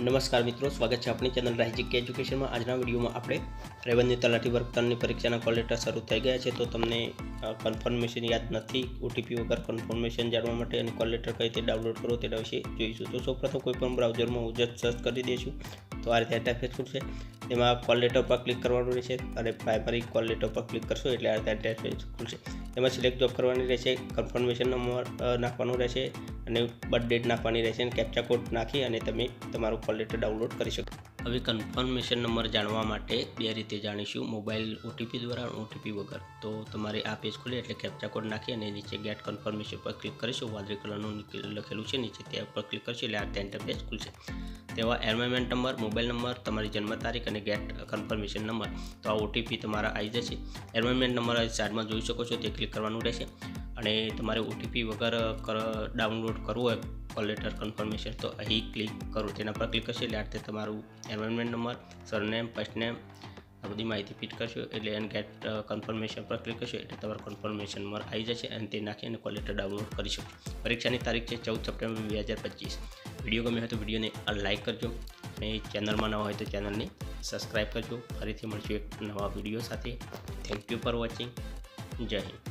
નમસ્કાર મિત્રો, સ્વાગત છે આપણી ચેનલ રાહિજિક એજ્યુકેશનમાં. આજના વિડીયોમાં આપણે રેવન્યુ તલાટી વર્ગ વર્તનની પરીક્ષાના કોલ લેટર શરૂ થઈ ગયા છે. તો તમને કન્ફર્મેશન યાદ નથી. ઓટીપી વગર કન્ફર્મેશન જાણવા માટે અને કોલ લેટર કઈ રીતે ડાઉનલોડ કરો તેના વિશે જોઈશું. તો સૌપ્રથમ કોઈ પણ બ્રાઉઝરમાં હું જસ્ટ સર્ચ કરી દઈશું. તો આ રીતે ઇન્ટરફેસ ખુલશે તેમાં કોલ લેટર પર ક્લિક કરવાનું રહેશે અને પ્રાઇમરી કોલ લેટર પર ક્લિક કરશો એટલે આ રીતે ઇન્ટરફેસ ખુલશે. તેમાં સિલેક્ટ જોબ કરવાની રહેશે કન્ફર્મેશન નંબર નાખવાનું રહેશે અને બર્થ ડેટ નાખવાની રહેશે અને કેપ્ચા કોડ નાખી અને તમે તમારું કોલ લેટર ડાઉનલોડ કરી શકો. હવે કન્ફર્મેશન નંબર જાણવા માટે બે રીતે જાણીશું. મોબાઈલ ઓટીપી દ્વારા ઓટીપી વગર. તો તમારે આ પેજ ખોલે એટલે કેપ્ચા કોડ નાખી અને નીચે ગેટ કન્ફર્મેશન પર ક્લિક કરીશું. વાદળી કલરનું લખેલું છે. નીચે ત્યાં પર ક્લિક કરશો એટલે આ ત્યાં પેજ ખુલશે. તેવા એરમેમેન્ટ નંબર મોબાઈલ નંબર તમારી જન્મ તારીખ અને ગેટ કન્ફર્મેશન નંબર તો આ ઓટીપી તમારા આવી જશે. એરમેમેન્ટ નંબર સાઈડમાં જોઈ શકો છો. તે ક્લિક કરવાનું રહેશે. અને તમારે ઓટીપી વગર ડાઉનલોડ કરવું હોય કોલ લેટર કન્ફર્મેશન તો અહીં ક્લિક કરો. તેના પર ક્લિક કરશો એટલે આ રીતે તમારું environment number surname first name આ બધી માહિતી ફિટ કરશો એટલે એન ગેટ કન્ફર્મેશન પર ક્લિક કરશો એટલે તમારું કન્ફર્મેશન નંબર આવી જશે અને તે નાખી અને કોલ લેટર ડાઉનલોડ કરી શકો. પરીક્ષાની તારીખ છે ચૌદ સપ્ટેમ્બર બે હજાર પચીસ. વીડિયો ગમ્યો હોય તો વિડીયોને લાઇક કરજો અને ચેનલમાં ન હોય તો ચેનલને સબસ્ક્રાઈબ કરજો. ફરીથી મળશું એક નવા વીડિયો સાથે. થેન્ક યુ ફોર વોચિંગ જય હિન્દ.